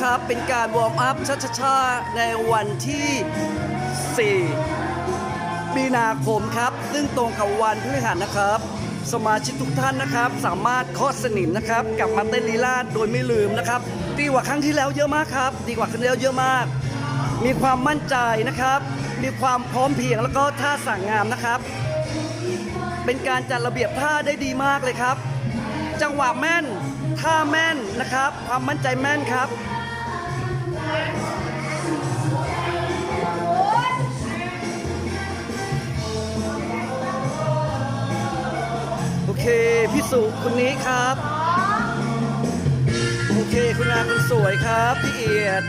นะครับ เป็นการวอร์มอัพช้าๆในวันที่ 4 มีนาคมครับ ซึ่งตรงกับวันพฤหัสนะครับ สมาชิกทุกท่านนะครับ สามารถเคาะสนิมนะครับกลับมาเต้นลีลาดโดยไม่ลืมนะครับ ดีกว่าครั้งที่แล้วเยอะมากครับ ดีกว่าครั้งที่แล้วเยอะมาก มีความมั่นใจนะครับ มีความพร้อมเพียงแล้วก็ท่าสั่งงามนะครับ เป็นการจัดระเบียบท่าได้ดีมากเลยครับ จังหวะแม่นท่าแม่นนะครับ ความมั่นใจแม่นครับ โอเค พี่สุคนนี้ครับ โอเค คุณงามคนสวยครับ พี่เอียด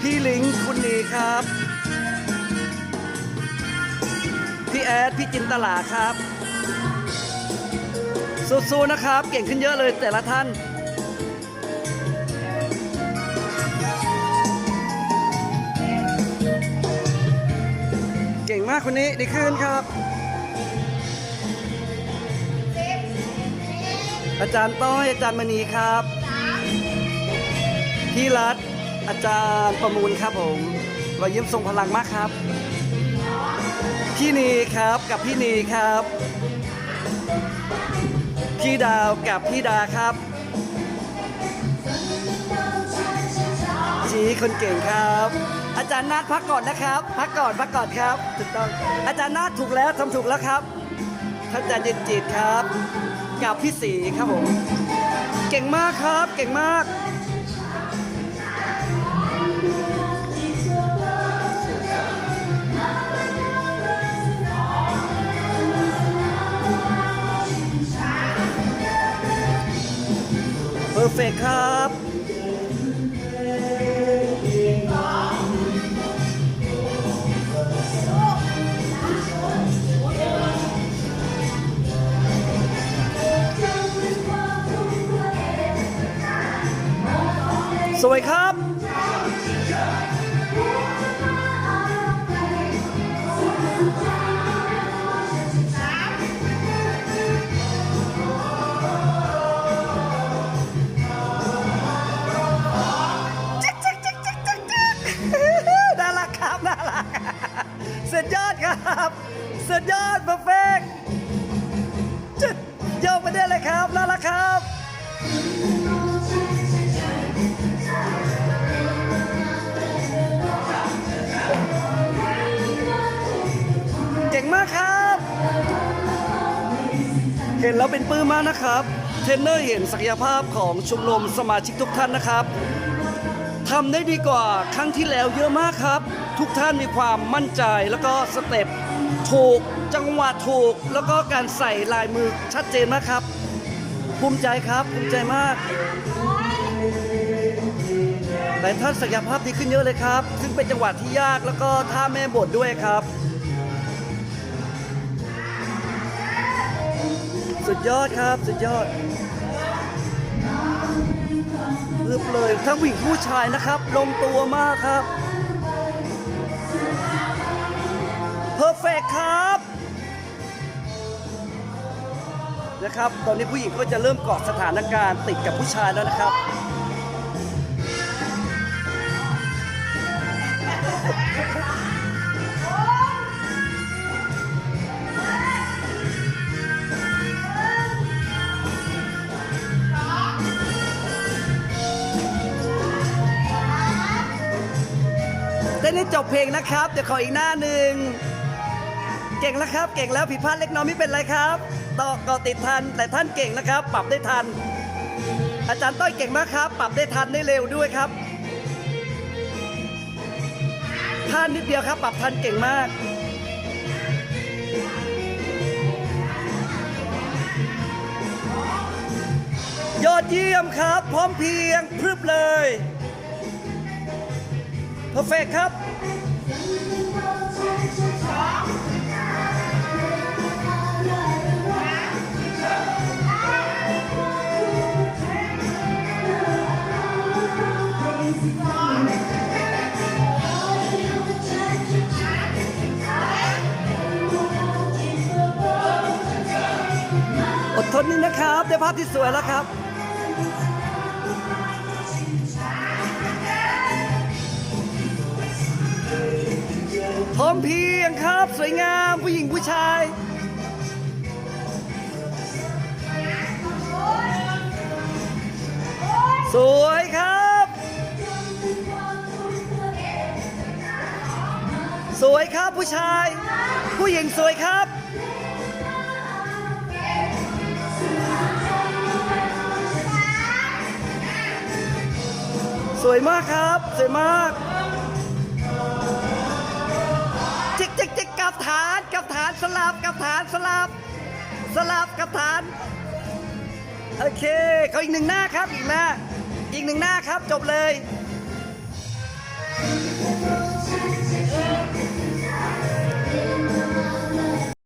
พี่ลิงคุณนีครับ พี่แอด พี่จินตลาครับสู้ๆนะครับ เก่งขึ้นเยอะเลยแต่ละท่านากคนนี้ดีขึ้นครับ อาจารย์ต้อยอาจารย์มณีครับพี่รัฐอาจารย์ประมูลครับผมรอยยิ้มทรงพลังมากครับ พี่นีครับกับพี่นีครับ พี่ดาวกับพี่ดาครับจีคนเก่งครับ อาจารย์นาฏพักก่อนนะครับ พักก่อนพักก่อนครับถูกต้องอาจารย์นาฏถูกแล้วทำถูกแล้วครับท่านอาจารย์เย็นจิตครับกับพี่สีครับผมเก่งมากครับ เก่งมากเพอร์เฟกครับ สวยครับ น่ารักครับ น่ารัก สุดยอดครับ สุดยอดเพอร์เฟกจุ เห็นแล้วเป็นปลื้มมากนะครับ เทรนเนอร์เห็นศักยภาพของชมรมสมาชิกทุกท่านนะครับทำได้ดีกว่าครั้งที่แล้วเยอะมากครับ ทุกท่านมีความมั่นใจแล้วก็สเต็ปถูกจังหวะถูก แล้วก็การใส่ลายมือชัดเจนมากครับ ภูมิใจครับภูมิใจมากแต่ท่านศักยภาพดีขึ้นเยอะเลยครับ ซึ่งเป็นจังหวะที่ยากแล้วก็ท่าแม่บทด้วยครับ สุดยอดครับ สุดยอดเลือบเลยทั้งผู้หญิงผู้ชายนะครับลงตัวมากครับเพอร์เฟกครับ นะครับ ตอนนี้ผู้หญิงก็จะเริ่มเกาะสถานการณ์ติดกับผู้ชายแล้วนะครับ ต้นให้จบเพลงนะครับ เดี๋ยวขออีกหน้าหนึ่ง เก่งแล้วครับ เก่งแล้วผิดพลาดเล็กน้อยไม่เป็นไรครับต่อก็ติดทันแต่ท่านเก่งนะครับ ปรับได้ทัน อาจารย์ต้อยเก่งมากครับ ปรับได้ทันได้เร็วด้วยครับพลาดนิดเดียวครับ ปรับทันเก่งมากยอดเยี่ยมครับ พร้อมเพรียงพรึบเลยเพอร์เฟกครับ ครับ ได้ภาพที่สวยแล้วครับพร้อมเพียงครับ สวยงามผู้หญิงผู้ชายสวยครับ สวยครับผู้ชาย ผู้หญิงสวยครับ วยมากครับ สวยมากจิกจิกจิกกับฐานกับฐานสลับกับฐานสลับ สลับกับฐาน โอเคเขาอีกหนึ่งหน้าครับอีกหน้า อีกหนึ่งหน้าครับจบเลย